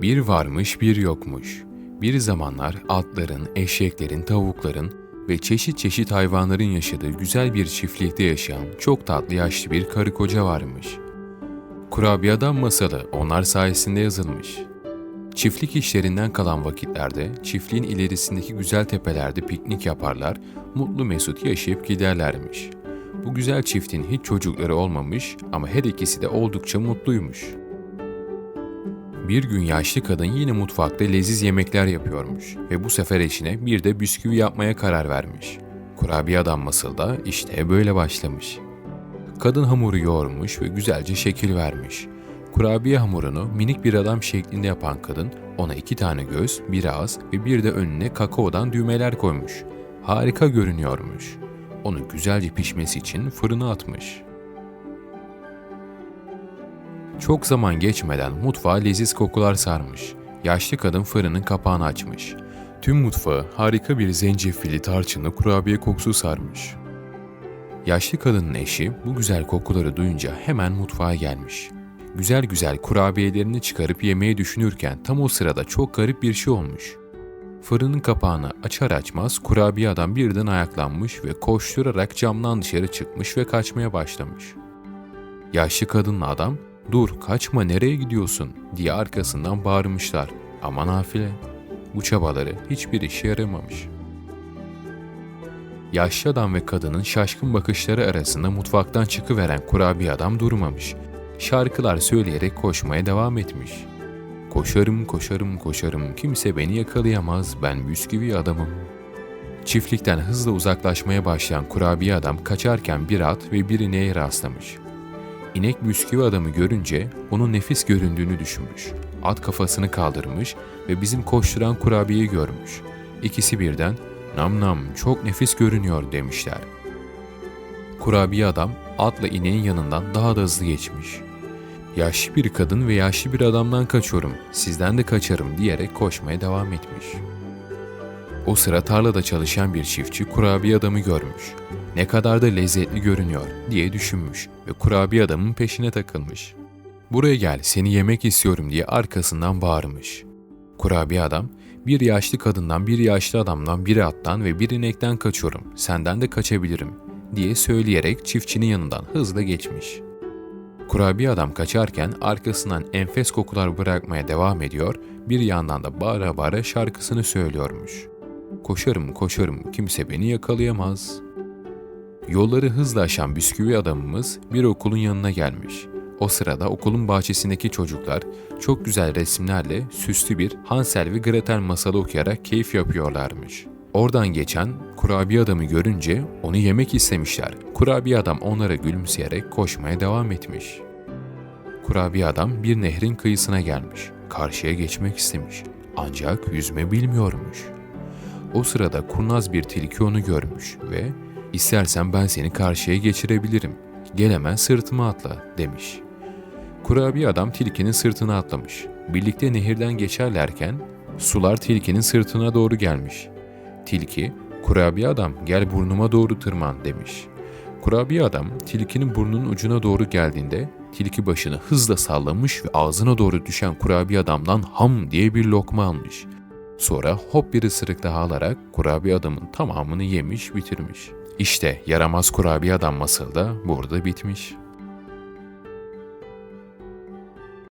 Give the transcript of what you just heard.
Bir varmış bir yokmuş. Bir zamanlar atların, eşeklerin, tavukların ve çeşit çeşit hayvanların yaşadığı güzel bir çiftlikte yaşayan çok tatlı yaşlı bir karı koca varmış. Kurabiye Adam masalı onlar sayesinde yazılmış. Çiftlik işlerinden kalan vakitlerde çiftliğin ilerisindeki güzel tepelerde piknik yaparlar, mutlu mesut yaşayıp giderlermiş. Bu güzel çiftin hiç çocukları olmamış ama her ikisi de oldukça mutluymuş. Bir gün yaşlı kadın yine mutfakta leziz yemekler yapıyormuş ve bu sefer eşine bir de bisküvi yapmaya karar vermiş. Kurabiye adam masılda işte böyle başlamış. Kadın hamuru yoğurmuş ve güzelce şekil vermiş. Kurabiye hamurunu minik bir adam şeklinde yapan kadın ona iki tane göz, bir ağız ve bir de önüne kakaodan düğmeler koymuş. Harika görünüyormuş. Onu güzelce pişmesi için fırına atmış. Çok zaman geçmeden mutfağa leziz kokular sarmış. Yaşlı kadın fırının kapağını açmış. Tüm mutfağı harika bir zencefilli tarçınlı kurabiye kokusu sarmış. Yaşlı kadının eşi bu güzel kokuları duyunca hemen mutfağa gelmiş. Güzel güzel kurabiyelerini çıkarıp yemeye düşünürken tam o sırada çok garip bir şey olmuş. Fırının kapağını açar açmaz kurabiye adam birden ayaklanmış ve koşturarak camdan dışarı çıkmış ve kaçmaya başlamış. Yaşlı kadınla adam ''Dur kaçma nereye gidiyorsun?'' diye arkasından bağırmışlar. Ama nafile. Bu çabaları hiçbir işe yaramamış. Yaşlı adam ve kadının şaşkın bakışları arasında mutfaktan çıkıveren kurabiye adam durmamış. Şarkılar söyleyerek koşmaya devam etmiş. Koşarım koşarım koşarım kimse beni yakalayamaz ben bisküvi adamım. Çiftlikten hızla uzaklaşmaya başlayan kurabiye adam kaçarken bir at ve bir ineğe rastlamış. İnek bisküvi adamı görünce onun nefis göründüğünü düşünmüş. At kafasını kaldırmış ve bizim koşturan kurabiyeyi görmüş. İkisi birden nam nam çok nefis görünüyor demişler. Kurabiye adam atla ineğin yanından daha da hızlı geçmiş. Yaşlı bir kadın ve yaşlı bir adamdan kaçıyorum, sizden de kaçarım diyerek koşmaya devam etmiş. O sıra tarlada çalışan bir çiftçi kurabiye adamı görmüş. Ne kadar da lezzetli görünüyor diye düşünmüş ve kurabiye adamın peşine takılmış. Buraya gel seni yemek istiyorum diye arkasından bağırmış. Kurabiye adam bir yaşlı kadından, bir yaşlı adamdan, bir attan ve bir inekten kaçıyorum. Senden de kaçabilirim diye söyleyerek çiftçinin yanından hızla geçmiş. Kurabiye adam kaçarken arkasından enfes kokular bırakmaya devam ediyor, bir yandan da bağıra bağıra şarkısını söylüyormuş. Koşarım koşarım kimse beni yakalayamaz. Yolları hızla aşan bisküvi adamımız bir okulun yanına gelmiş. O sırada okulun bahçesindeki çocuklar çok güzel resimlerle süslü bir Hansel ve Gretel masalı okuyarak keyif yapıyorlarmış. Oradan geçen kurabiye adamı görünce onu yemek istemişler. Kurabiye adam onlara gülümseyerek koşmaya devam etmiş. Kurabiye adam bir nehrin kıyısına gelmiş. Karşıya geçmek istemiş. Ancak yüzme bilmiyormuş. O sırada kurnaz bir tilki onu görmüş ve ''İstersen ben seni karşıya geçirebilirim. Gel hemen sırtıma atla.'' demiş. Kurabiye adam tilkinin sırtına atlamış. Birlikte nehirden geçerlerken sular tilkinin sırtına doğru gelmiş. Tilki, kurabiye adam gel burnuma doğru tırman demiş. Kurabiye adam tilkinin burnunun ucuna doğru geldiğinde tilki başını hızla sallamış ve ağzına doğru düşen kurabiye adamdan ham diye bir lokma almış. Sonra hop bir ısırık daha alarak kurabiye adamın tamamını yemiş bitirmiş. İşte yaramaz kurabiye adam masalı da burada bitmiş.